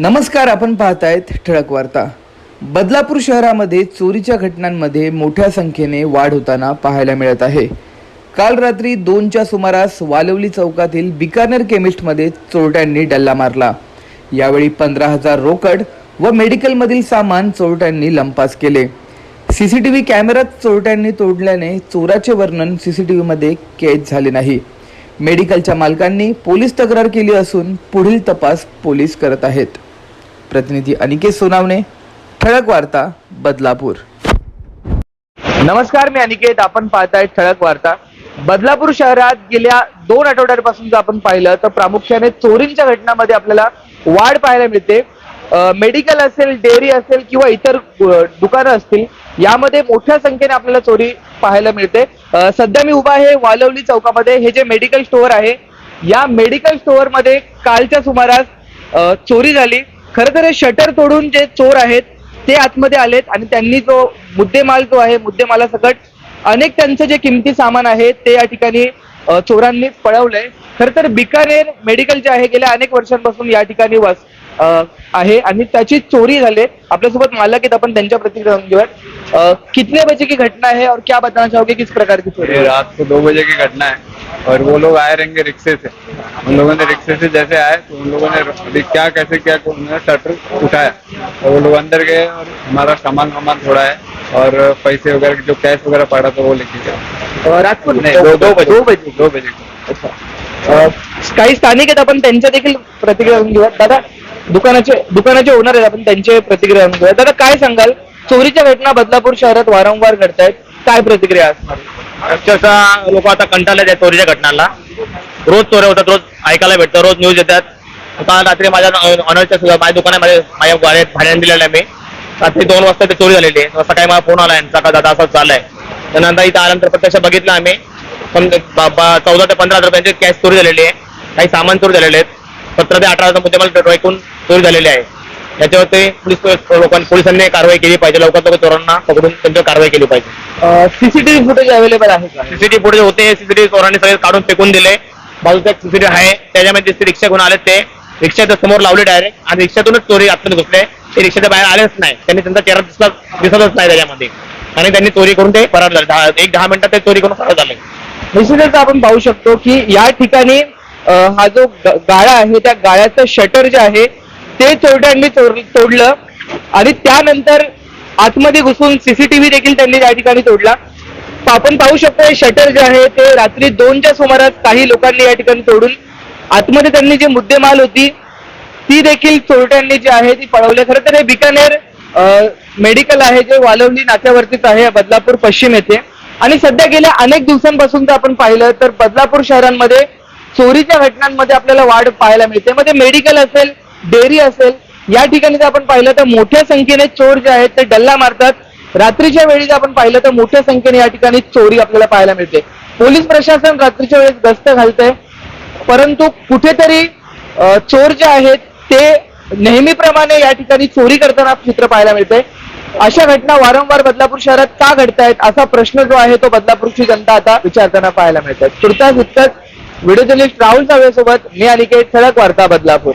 नमस्कार आपण पाहतायत ठळक वार्ता. बदलापूर शहरामध्ये चोरीच्या घटनांमध्ये मोठ्या संख्येने वाढ होताना पाहायला मिळत आहे. काल रात्री दोनच्या सुमारास वालवली चौकातील बिकानेर केमिस्टमध्ये चोरट्यांनी डल्ला मारला. यावेळी पंधरा हजार रोकड व मेडिकलमधील सामान चोरट्यांनी लंपास केले. सी सी टी व्ही कॅमेरात चोरट्यांनी तोडल्याने चोराचे वर्णन सी सी टी व्हीमध्ये कैद झाले नाही. मेडिकलच्या मालकांनी पोलीस तक्रार केली असून पुढील तपास पोलीस करत आहेत. प्रतिनिधी अनिकेत सोनावणे ठळक वार्ता बदलापूर. नमस्कार मी अनिकेत. आपण पाहताय ठळक वार्ता. बदलापूर शहरात गेल्या दोन आठवड्यांपासून जर आपण पाहिलं तर प्रामुख्याने चोरींच्या घटनांमध्ये आपल्याला वाढ पाहायला मिळते. मेडिकल असेल डेअरी असेल किंवा इतर दुकानं असतील यामध्ये मोठ्या संख्येने आपल्याला चोरी पाहायला मिळते. सध्या मी उभा आहे वालवली चौकामध्ये. हे जे मेडिकल स्टोअर आहे या मेडिकल स्टोअरमध्ये कालच्या सुमारास चोरी झाली. खरं तर हे शटर तोडून जे चोर आहेत ते आतमध्ये आलेत आणि त्यांनी जो मुद्देमाल जो आहे मुद्देमालासकट अनेक त्यांचं जे किमती सामान आहे ते या ठिकाणी चोरांनी पळवलंय. खरं तर बिकानेर मेडिकल जे आहे गेल्या अनेक वर्षांपासून या ठिकाणी वस आहे आणि त्याची चोरी झाली आपल्यासोबत मालक आहेत आपण त्यांच्या प्रतिक्रिया घेऊयात. कितने बजे की घटना है और क्या बताना चाहोगे किस प्रकार की चोरी रात को दो बजे की घटना है। और वो लोग आए रहेंगे रिक्शे से। उन लोगों ने रिक्शे से जैसे आए तो उन लोगों ने अभी क्या कैसे क्या उन्होंने शटर उठाया। और वो लोग अंदर गए और हमारा सामान वामान थोड़ा है और पैसे वगैरह जो कैश वगैरह पड़ा था वो लेके गए। अ, रात को नहीं दो दो बजे। दो बजे। दो बजे। अच्छा. काही स्थानिक आहेत आपण त्यांच्या देखील प्रतिक्रिया घेऊयात दादा दुकानाचे दुकानाचे ओनर आहेत आपण त्यांचे प्रतिक्रिया घेऊयात दादा काय सांगाल? चोरीच्या घटना बदलापूर शहरात वारंवार घडतायत. काय प्रतिक्रिया असणार? अक्षरशः लोक आता कंटाळले आहेत चोरीच्या घटनाला रोज चोऱ्या होतात रोज ऐकायला भेटतं रोज न्यूज येतात. काल रात्री माझ्या ऑनरच्या माझ्या दुकानामध्ये माझ्या गाड्यात भाड्याने दिलेलं आहे मी. रात्री दोन वाजता ते चोरी झालेली आहे. सकाळी मला फोन आला यांचा का दादा असं चाललंय. त्यानंतर इथं आल्यानंतर प्रत्यक्ष बघितलं आम्ही. पण बा- बा- चौदा ते पंधरा हजार रुपयांची कॅश चोरी झालेली आहे. काही सामान चोरी झालेले आहेत. सतरा ते अठरा हजार मुद्दे मला ऐकून चोरी झालेली आहे. याच्यावरती पोलीस लोकांनी पोलिसांनी कारवाई केली पाहिजे. लवकरात लवकर चोरांना पकडून त्यांच्यावर कारवाई केली पाहिजे. सीसीटीव्ही फुटेज अवेलेबल आहे का? सीसीटीव्ही फुटेज होते. सीसीटीव्ही चोरांनी सगळे काढून फेकून दिले. बाजूचा एक सीसीटीव्ही आहे. त्याच्यामध्ये दिसते रिक्षा घेऊन आले ते रिक्षाच्या समोर लावले डायरेक्ट आणि रिक्षातूनच चोरी आतमध्ये घुसले. ते रिक्षाच्या बाहेर आलेच नाही. त्यांनी त्यांचा चेहरा दिसला दिसतच नाही त्याच्यामध्ये. आणि त्यांनी चोरी करून ते फरार झाले. दहा- एक दहा मिनिटात ते चोरी करून फरार झाले. निश्चितच आपण पाहू शकतो की या ठिकाणी अ, हा जो ग- गाळा आहे त्या गाळ्याचं शटर जे आहे ते चोरट्यांनी चोर- तोडलं आणि त्यानंतर आतमध्ये घुसून सीसीटीव्ही देखील त्यांनी या ठिकाणी तोडला. तर आपण पाहू शकतो शटर जे आहे ते रात्री दोनच्या सुमारास काही लोकांनी या ठिकाणी तोडून आतमध्ये त्यांनी जी मुद्देमाल होती ती देखील चोरट्यांनी जी आहे ती पळवली. खरं तर हे बिकानेर मेडिकल आहे जे वालवली नाक्यावरतीच आहे बदलापूर पश्चिम येथे. आणि सध्या गेल्या अनेक दिवसांपासून जर आपण पाहिलं तर बदलापूर शहरांमध्ये चोरीच्या घटनांमध्ये आपल्याला वाढ पाहायला मिळते. मध्ये मेडिकल असेल डेअरी असेल या ठिकाणी जर आपण पाहिलं तर मोठ्या संख्येने चोर जे आहेत ते डल्ला मारतात. रात्रीच्या वेळी जर आपण पाहिलं तर मोठ्या संख्येने या ठिकाणी चोरी आपल्याला पाहायला मिळते. पोलीस प्रशासन रात्रीच्या वेळेस गस्त घालतंय. परंतु कुठेतरी चोर जे आहेत ते नेहमीप्रमाणे या ठिकाणी चोरी करताना चित्र पाहायला मिळते. अशा घटना वारंवार बदलापूर शहरात का घडतायत असा प्रश्न जो आहे तो बदलापूरची जनता आता विचारताना पाहायला मिळतात तुर्तास इतकंच. व्हिडिओ जर्नलिस्ट राहुल सावे सोबत मी अनिकेत ठळक वार्ता बदलापूर.